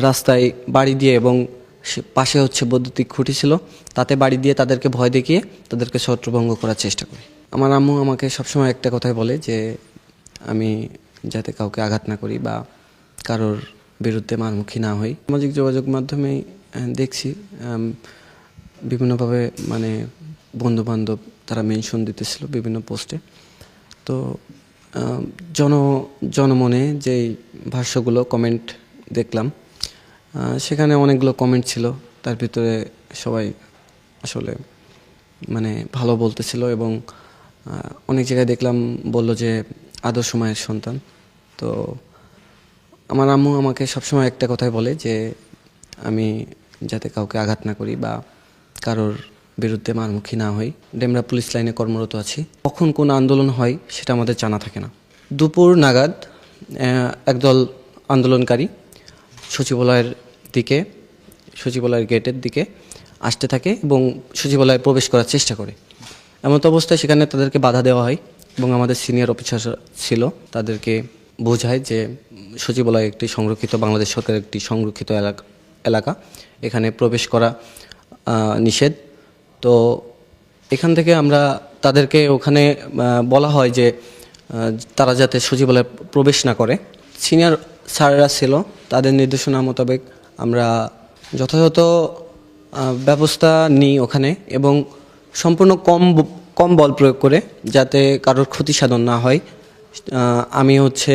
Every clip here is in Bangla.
রাস্তায় বাড়ি দিয়ে এবং পাশে হচ্ছে বৈদ্যুতিক খুঁটি ছিল তাতে বাড়ি দিয়ে তাদেরকে ভয় দেখিয়ে তাদেরকে ছত্রভঙ্গ করার চেষ্টা করি। আমার আম্মু আমাকে সবসময় একটা কথাই বলে যে আমি যাতে কাউকে আঘাত না করি বা কারোর বিরুদ্ধে মারমুখী না হই। সামাজিক যোগাযোগ মাধ্যমেই আহ, দেখছি বিভিন্নভাবে মানে বন্ধু বান্ধব তারা মেনশন দিতেছিল বিভিন্ন পোস্টে। তো জন জনমনে যেই ভাষ্যগুলো কমেন্ট দেখলাম সেখানে অনেকগুলো কমেন্ট ছিল। তার ভিতরে সবাই আসলে মানে ভালো বলতেছিল এবং অনেক জায়গায় দেখলাম বলল যে আদর্শ মায়ের সন্তান। তো আমার আম্মু আমাকে সবসময় একটা কথাই বলে যে আমি যাতে কাউকে আঘাত না করি বা কারোর বিরুদ্ধে মারমুখী না হই। ডেমরা পুলিশ লাইনে কর্মরত আছি। কখন কোন আন্দোলন হয় সেটা আমাদের জানা থাকে না। দুপুর নাগাদ একদল আন্দোলনকারী সচিবালয়ের দিকে, সচিবালয়ের গেটের দিকে আসতে থাকে এবং সচিবালয়ে প্রবেশ করার চেষ্টা করে। এমন অবস্থায় সেখানে তাদেরকে বাধা দেওয়া হয় এবং আমাদের সিনিয়র অফিসার ছিল, তাদেরকে বোঝায় যে সচিবালয় একটি সংরক্ষিত, বাংলাদেশ সরকারের একটি সংরক্ষিত এলাকা এলাকা। এখানে প্রবেশ করা নিষেধ। তো এখান থেকে আমরা তাদেরকে ওখানে বলা হয় যে তারা যাতে সচিবালয়ে প্রবেশ না করে। সিনিয়র স্যাররা ছিল, তাদের নির্দেশনা মোতাবেক আমরা যথাযথ ব্যবস্থা নিই ওখানে এবং সম্পূর্ণ কম কম বল প্রয়োগ করে যাতে কারোর ক্ষতি সাধন না হয়। আমি হচ্ছে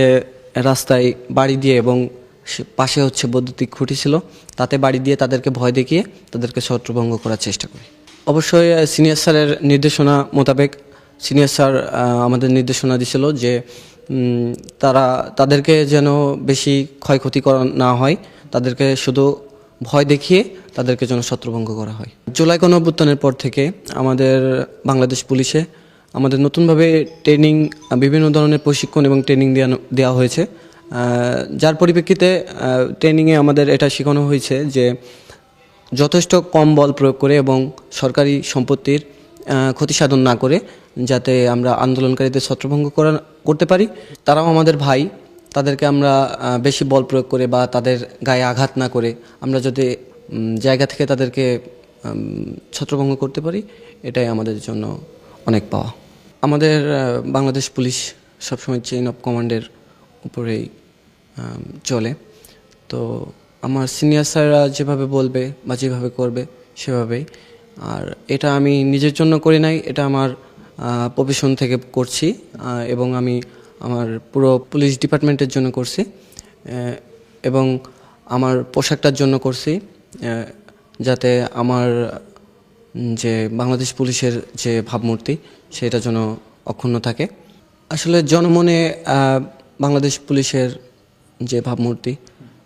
রাস্তায় বাড়ি দিয়ে এবং পাশে হচ্ছে বৈদ্যুতিক খুঁটি ছিল, তাতে বাড়ি দিয়ে তাদেরকে ভয় দেখিয়ে তাদেরকে ছত্রভঙ্গ করার চেষ্টা করি। অবশ্যই সিনিয়র স্যারের নির্দেশনা মোতাবেক, সিনিয়র স্যার আমাদের নির্দেশনা দিছিল যে তারা, তাদেরকে যেন বেশি ক্ষয়ক্ষতি করা, না হয়। তাদেরকে শুধু ভয় দেখিয়ে তাদেরকে যেন ছত্রভঙ্গ করা হয়। জুলাই গণঅভ্যুত্থানের পর থেকে আমাদের বাংলাদেশ পুলিশে আমাদের নতুনভাবে ট্রেনিং, বিভিন্ন ধরনের প্রশিক্ষণ এবং ট্রেনিং দেওয়া হয়েছে। যার পরিপ্রেক্ষিতে ট্রেনিংয়ে আমাদের এটা শেখানো হয়েছে যে যথেষ্ট কম বল প্রয়োগ করে এবং সরকারি সম্পত্তির ক্ষতি সাধন না করে যাতে আমরা আন্দোলনকারীদের ছত্রভঙ্গ করা, করতে পারি। তারাও আমাদের ভাই। তাদেরকে আমরা বেশি বল প্রয়োগ করে বা তাদের গায়ে আঘাত না করে আমরা যদি জায়গা থেকে তাদেরকে ছত্রভঙ্গ করতে পারি, এটাই আমাদের জন্য অনেক পাওয়া। আমাদের বাংলাদেশ পুলিশ সবসময় চেইন অফ কমান্ডের উপরেই চলে। তো আমার সিনিয়র স্যাররা যেভাবে বলবে বা যেভাবে করবে, সেভাবেই। আর এটা আমি নিজের জন্য করি নাই, এটা আমার প্রফেশন থেকে করছি এবং আমি আমার পুরো পুলিশ ডিপার্টমেন্টের জন্য করছি এবং আমার পোশাকটার জন্য করছি যাতে আমার যে বাংলাদেশ পুলিশের যে ভাবমূর্তি সেটা যেন অক্ষুণ্ণ থাকে। আসলে জনমনে বাংলাদেশ পুলিশের যে ভাবমূর্তি,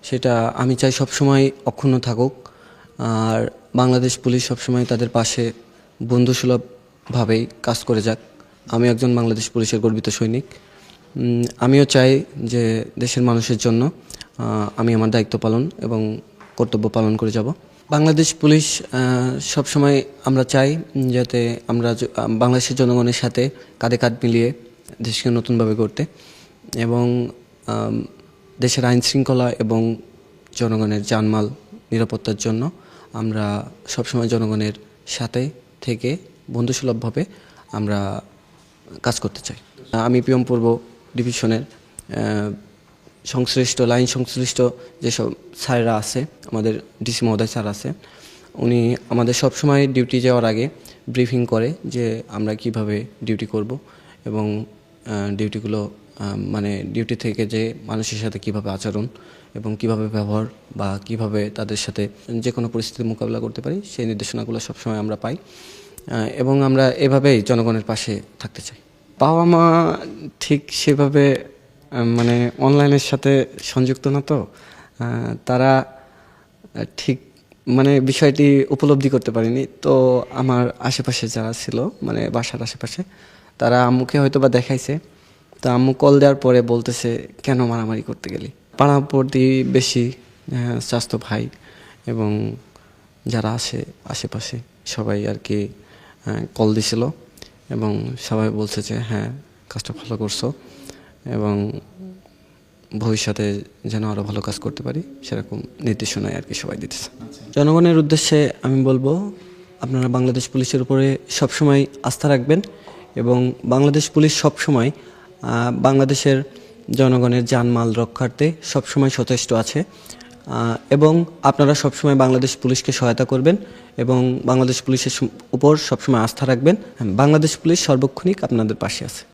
সেটা আমি চাই সবসময় অক্ষুণ্ণ থাকুক, আর বাংলাদেশ পুলিশ সবসময় তাদের পাশে বন্ধুসুলভভাবেই কাজ করে যাক। আমি একজন বাংলাদেশ পুলিশের গর্বিত সৈনিক। আমিও চাই যে দেশের মানুষের জন্য আমি আমার দায়িত্ব পালন এবং কর্তব্য পালন করে যাব। বাংলাদেশ পুলিশ আহ, সবসময় আমরা চাই যাতে আমরা বাংলাদেশের জনগণের সাথে কাঁধে কাঁধ মিলিয়ে দেশকে নতুনভাবে করতে এবং দেশের আইন শৃঙ্খলা এবং জনগণের জানমাল নিরাপত্তার জন্য আমরা সবসময় জনগণের সাথে থেকে বন্ধুসুলভভাবে আমরা কাজ করতে চাই। আমি পিয়ম পূর্ব। ডিভিশনের সংশ্লিষ্ট, লাইন সংশ্লিষ্ট যেসব স্যাররা আছে, আমাদের ডিসি মহোদয় স্যার আছে, উনি আমাদের সবসময় ডিউটি যাওয়ার আগে ব্রিফিং করে যে আমরা কীভাবে ডিউটি করব এবং ডিউটিগুলো মানে ডিউটি থেকে যে মানুষের সাথে কীভাবে আচরণ এবং কীভাবে ব্যবহার বা কীভাবে তাদের সাথে যে কোনো পরিস্থিতির মোকাবিলা করতে পারি, সেই নির্দেশনাগুলো সবসময় আমরা পাই এবং আমরা এভাবেই জনগণের পাশে থাকতে চাই। বাবা মা ঠিক সেভাবে মানে অনলাইনের সাথে সংযুক্ত না তো তারা ঠিক মানে বিষয়টি উপলব্ধি করতে পারিনি। তো আমার আশেপাশে যারা ছিল মানে বাসার আশেপাশে, তারা আম্মুকে হয়তো বা দেখাইছে। তো আম্মু কল দেওয়ার পরে বলতেছে, কেন মারামারি করতে গেলি? পাড়া প্রতি বেশি স্বাস্থ্য ভাই এবং যারা আসে, আশেপাশে সবাই আর কি কল দিছিল। এবং সবাই বলছে যে হ্যাঁ কাজটা ভালো করছ এবং ভবিষ্যতে যেন আরও ভালো কাজ করতে পারি, সেরকম নির্দেশনায় আর কি সবাই দিতেছে। জনগণের উদ্দেশ্যে আমি বলব, আপনারা বাংলাদেশ পুলিশের উপরে সবসময় আস্থা রাখবেন এবং বাংলাদেশ পুলিশ সবসময় বাংলাদেশের জনগণের জানমাল রক্ষার্থে সবসময় সচেষ্ট আছে। এবং আপনারা সবসময় বাংলাদেশ পুলিশকে সহায়তা করবেন এবং বাংলাদেশ পুলিশের উপর সবসময় আস্থা রাখবেন। বাংলাদেশ পুলিশ সর্বক্ষণিক আপনাদের পাশে আছে।